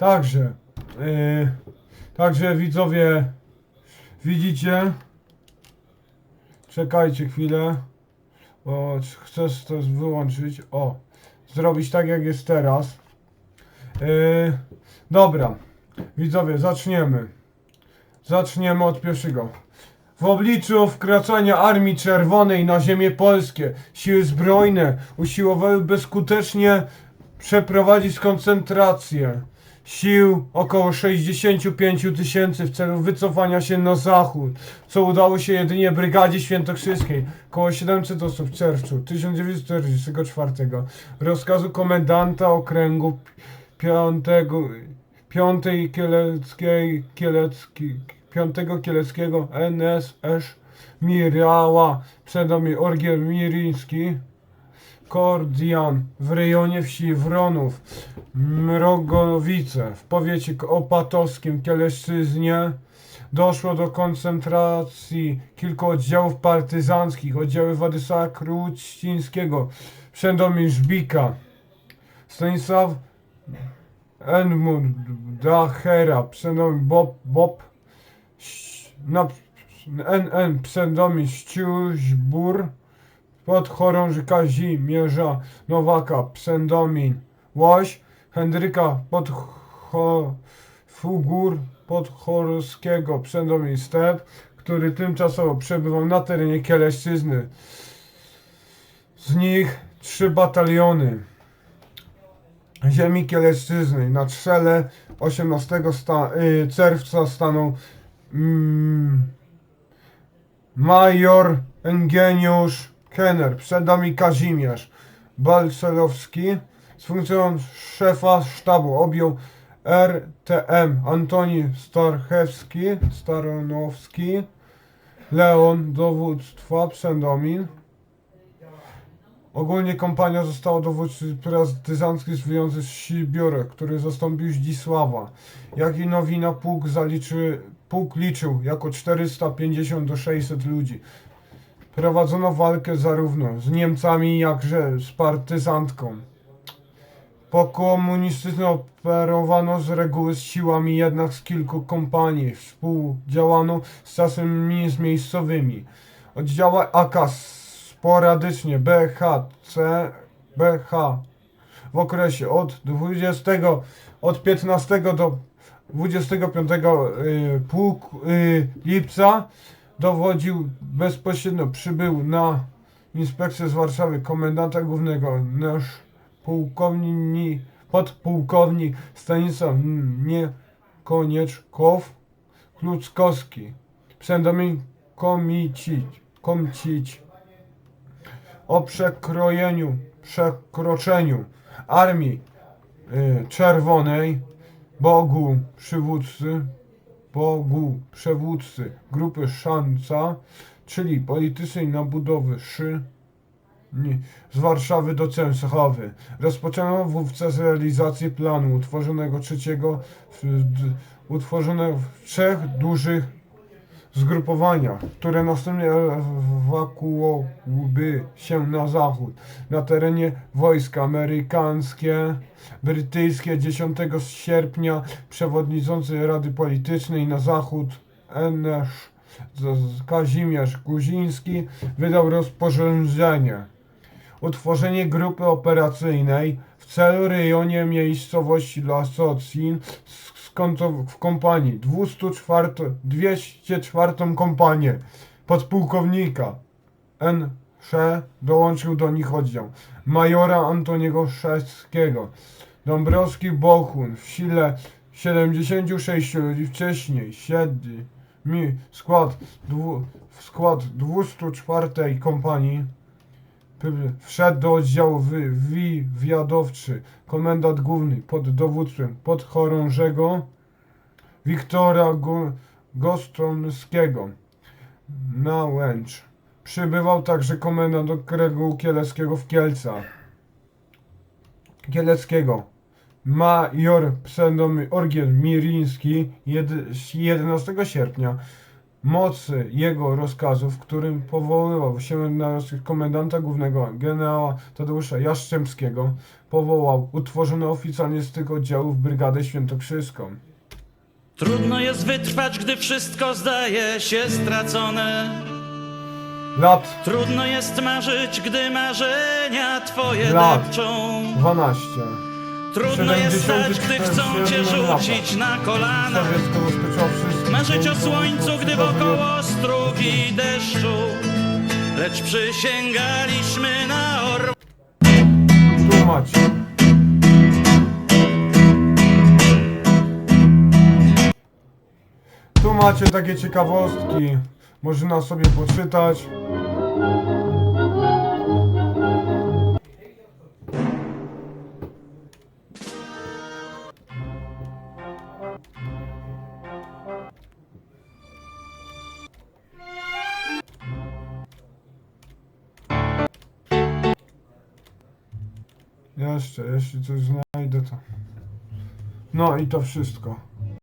Także, yy, także widzowie, widzicie, czekajcie chwilę, bo chcę to wyłączyć, o, zrobić tak jak jest teraz. Yy, dobra, widzowie, zaczniemy. Zaczniemy od pierwszego. W obliczu wkraczania Armii Czerwonej na ziemię polskie, siły zbrojne usiłowały bezskutecznie przeprowadzić koncentrację sił około 65 tysięcy w celu wycofania się na zachód, co udało się jedynie Brygadzie Świętokrzyskiej, około 700 osób w czerwcu 1944 rozkazu komendanta okręgu 5, 5 Kieleckiej, Kielecki, 5 Kieleckiego NSS Mirała, przedomie Orgier Miriński, Kordian w rejonie wsi Wronów, Mrogowice. W powiecie opatowskim Kieleszczyznie doszło do koncentracji kilku oddziałów partyzanckich, oddziały Władysława Krucińskiego, Przędomir Żbika, Stanisław Edmund Dachera, Przędomir Bob, Bob na NN Przędomir Ściuźbur, podchorąży Kazimierza Nowaka, Psendomin, Łoś, Henryka Podcho, Fugur, Podchorskiego, Psendomin Step, który tymczasowo przebywał na terenie Kieleszczyzny. Z nich trzy bataliony ziemi Kieleszczyzny. Na czele 18 sta, y, czerwca stanął mm, major Eugeniusz Kenner, pseudonim Kazimierz Balcelowski z funkcją szefa sztabu objął RTM Antoni Starchewski, Staronowski, Leon, dowództwa, pseudomin. Ogólnie kompania została dowódcy partyzancki związy z Sibiorek, który zastąpił Zdzisława. Jak i nowina pułk zaliczy, liczył jako 450 do 600 ludzi. Prowadzono walkę zarówno z Niemcami, jakże z partyzantką. Po komunistycznym operowano z reguły z siłami jednak z kilku kompanii. Współdziałano z czasem z miejscowymi. Oddziały AK sporadycznie BHC, BH w okresie od 20, od 15 do 25 y, y, lipca dowodził bezpośrednio, przybył na inspekcję z Warszawy komendanta głównego nasz pułkownik, podpułkownik Stanisław Niekonieczkow Kluckowski, pseudonim Komicić, Komcić o przekrojeniu, przekroczeniu Armii y, Czerwonej, Bogu przywódcy, Bogu przewódcy grupy Szanca, czyli politycznej nabudowy Szy z Warszawy do Częstochowy. Rozpoczęto wówczas realizację planu utworzonego trzeciego, utworzonego w trzech dużych zgrupowaniach, które następnie ewakuowałyby się na zachód. Na terenie wojska amerykańskie, brytyjskie 10 sierpnia przewodniczący Rady Politycznej na zachód NS Kazimierz Guziński wydał rozporządzenie utworzenie grupy operacyjnej w celu rejonie miejscowości Lasocin w kompanii. 204, 204 kompanię podpułkownika. N. Sze dołączył do nich oddział. Majora Antoniego Szewskiego Dąbrowski Bochun w sile 76 ludzi wcześniej siedli mi skład, dwu, skład 204 kompanii Wszedł do oddziału wy, wywiadowczy komendant główny pod dowództwem podchorążego Wiktora Go, Gostomskiego na Łęcz. Przybywał także komendant okręgu kieleckiego w Kielcach. Kieleckiego. Major pseudonym Orgiel Miriński jed, 11 sierpnia mocy jego rozkazów, którym powoływał się na komendanta głównego generała Tadeusza Jaszczębskiego, powołał utworzony oficjalnie z tych oddziałów Brygadę Świętokrzyską. Trudno jest wytrwać, gdy wszystko zdaje się stracone. Lat Trudno jest marzyć, gdy marzenia twoje Lat. depczą. 12. Trudno jest stać, 74 gdy chcą cię rzucić na kolana. Sowiecko rozpoczęło wszystko. Marzyć o słońcu, gdy wokoło strugi deszczu. Lecz przysięgaliśmy na orła. Tu macie. Tu macie takie ciekawostki. Można sobie poczytać. Jeszcze, jeśli coś znajdę to. No i to wszystko.